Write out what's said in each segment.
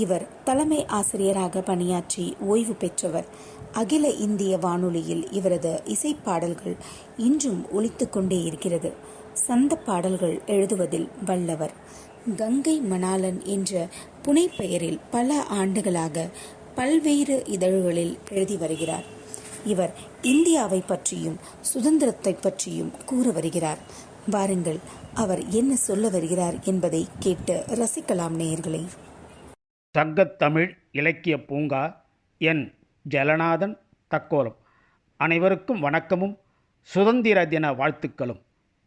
இவர் தலைமை ஆசிரியராக பணியாற்றி ஓய்வு பெற்றவர். அகில இந்திய வானொலியில் இவரது இசைப்பாடல்கள் இன்றும் ஒலித்துக் கொண்டே இருக்கிறது. சந்த பாடல்கள் எழுதுவதில் வல்லவர். கங்கை மணாலன் என்ற புனை பெயரில் பல ஆண்டுகளாக பல்வேறு இதழ்களில் எழுதி வருகிறார். இவர் இந்தியாவை பற்றியும் சுதந்திரத்தை பற்றியும் கூற வருகிறார். வாருங்கள் அவர் என்ன சொல்ல வருகிறார் என்பதை கேட்டு ரசிக்கலாம் நேயர்களே. சங்கத்தமிழ் இலக்கிய பூங்கா என். ஜலநாதன் தக்கோலம். அனைவருக்கும் வணக்கமும். சுதந்திர தின வாழ்த்துக்களும்.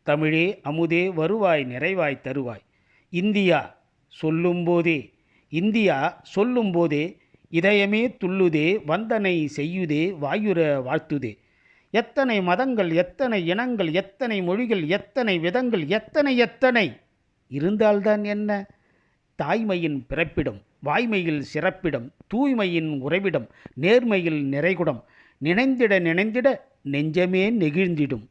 தமிழே அமுதே வருவாய் நிறைவாய் தருவாய். இந்தியா சொல்லும்போதே இந்தியா சொல்லும்போதே இதயமே துள்ளுதே வந்தனை செய்யுதே வாயுர வாழ்த்துதே. எத்தனை மதங்கள் எத்தனை இனங்கள் எத்தனை மொழிகள் எத்தனை விதங்கள் எத்தனை எத்தனை? இருந்தால்தான் என்ன? தாய்மையின் பிறப்பிடும். வாய்மையில் சிறப்பிடம் தூய்மையின் உறைவிடம் நேர்மையில் நிறைகுடம். நினைந்திட நினைந்திட நெஞ்சமே நெகிழ்ந்திடும்.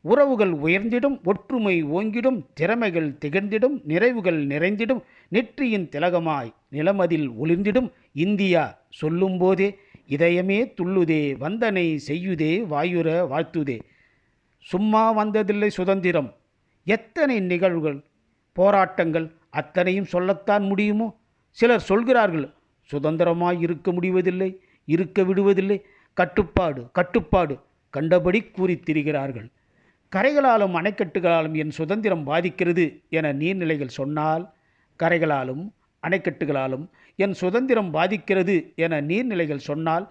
உறவுகள் உயர்ந்திடும் ஒற்றுமை ஓங்கிடும் திறமைகள் திகழ்ந்திடும் நிறைவுகள் நிறைந்திடும் நெற்றியின் திலகமாய் நிலமதில் ஒளிர்ந்திடும். இந்தியா சொல்லும்போதே இதயமே துள்ளுதே வந்தனை செய்யுதே வாயுர வாழ்த்துதே. சும்மா வந்ததில்லை சுதந்திரம். எத்தனை நிகழ்வுகள் போராட்டங்கள் அத்தனையும் சொல்லத்தான் முடியுமோ? சிலர் சொல்கிறார்கள் சுதந்திரமாய் இருக்க முடிவதில்லை இருக்க விடுவதில்லை. கட்டுப்பாடு கட்டுப்பாடு கண்டபடி கூறித் திரிகிறார்கள் கரைகளாலும் அணைக்கட்டுகளாலும் என் சுதந்திரம் பாதிக்கிறது என நீர்நிலைகள் சொன்னால் கரைகளாலும் அணைக்கட்டுகளாலும் என் சுதந்திரம் பாதிக்கிறது என நீர்நிலைகள் சொன்னால்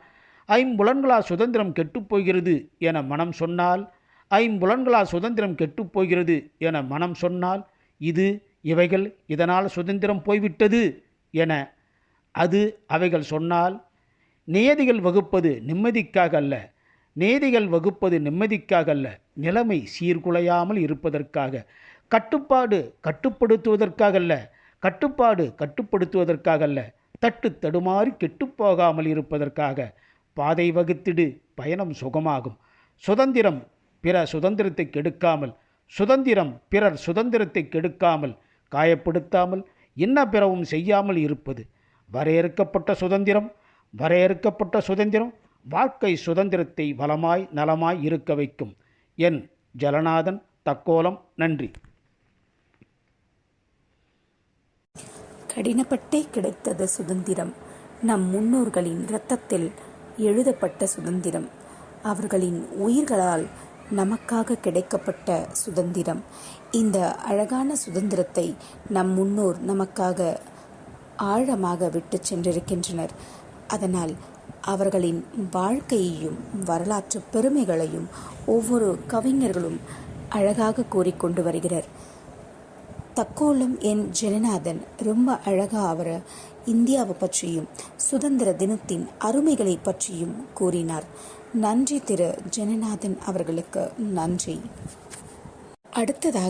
ஐம்புலன்களா சுதந்திரம் கெட்டுப்போகிறது என மனம் சொன்னால் ஐம்புலன்களா சுதந்திரம் கெட்டுப்போகிறது என மனம் சொன்னால் இது இவைகள் இதனால் சுதந்திரம் போய்விட்டது என அது அவைகள் சொன்னால் நியதிகள் வகுப்பது நிம்மதிக்காக அல்ல. நேதிகள் வகுப்பது நிம்மதிக்காக அல்ல. நிலைமை சீர்குலையாமல் இருப்பதற்காக. கட்டுப்பாடு கட்டுப்படுத்துவதற்காக அல்ல. கட்டுப்பாடு கட்டுப்படுத்துவதற்காக அல்ல. தட்டு தடுமாறி கெட்டுப்போகாமல் இருப்பதற்காக. பாதை வகுத்திடு பயணம் சுகமாகும். சுதந்திரம் பிற சுதந்திரத்தை கெடுக்காமல். சுதந்திரம் பிறர் சுதந்திரத்தை கெடுக்காமல் காயப்படுத்தாமல் என்ன பிறவும் செய்யாமல் இருப்பது? வரையறுக்கப்பட்ட சுதந்திரம் வரையறுக்கப்பட்ட சுதந்திரம் வாழ்க்கை சுதந்திரத்தை வளமாய் நலமாய் இருக்க வைக்கும். என் ஜலநாதன் தக்கோலம் நன்றி. கடினப்பட்டே கிடைத்தது சுதந்திரம். நம் முன்னோர்களின் இரத்தத்தில் எழுதப்பட்ட சுதந்திரம். அவர்களின் உயிர்களால் நமக்காக கிடைக்கப்பட்ட சுதந்திரம். இந்த அழகான சுதந்திரத்தை நம் முன்னோர் நமக்காக ஆழமாக விட்டு சென்றிருக்கின்றனர். அதனால் அவர்களின் வாழ்க்கையையும் வரலாற்று பெருமைகளையும் ஒவ்வொரு கவிஞர்களும் அழகாக கூறிக்கொண்டு வருகிறார். தக்கோலம் என் ஜெகநாதன் ரொம்ப அழகாக அவரை இந்தியாவை பற்றியும் சுதந்திர தினத்தின் அருமைகளை பற்றியும் கூறினார். நன்றி திரு. ஜெனநாதன் அவர்களுக்கு நன்றி. அடுத்ததாக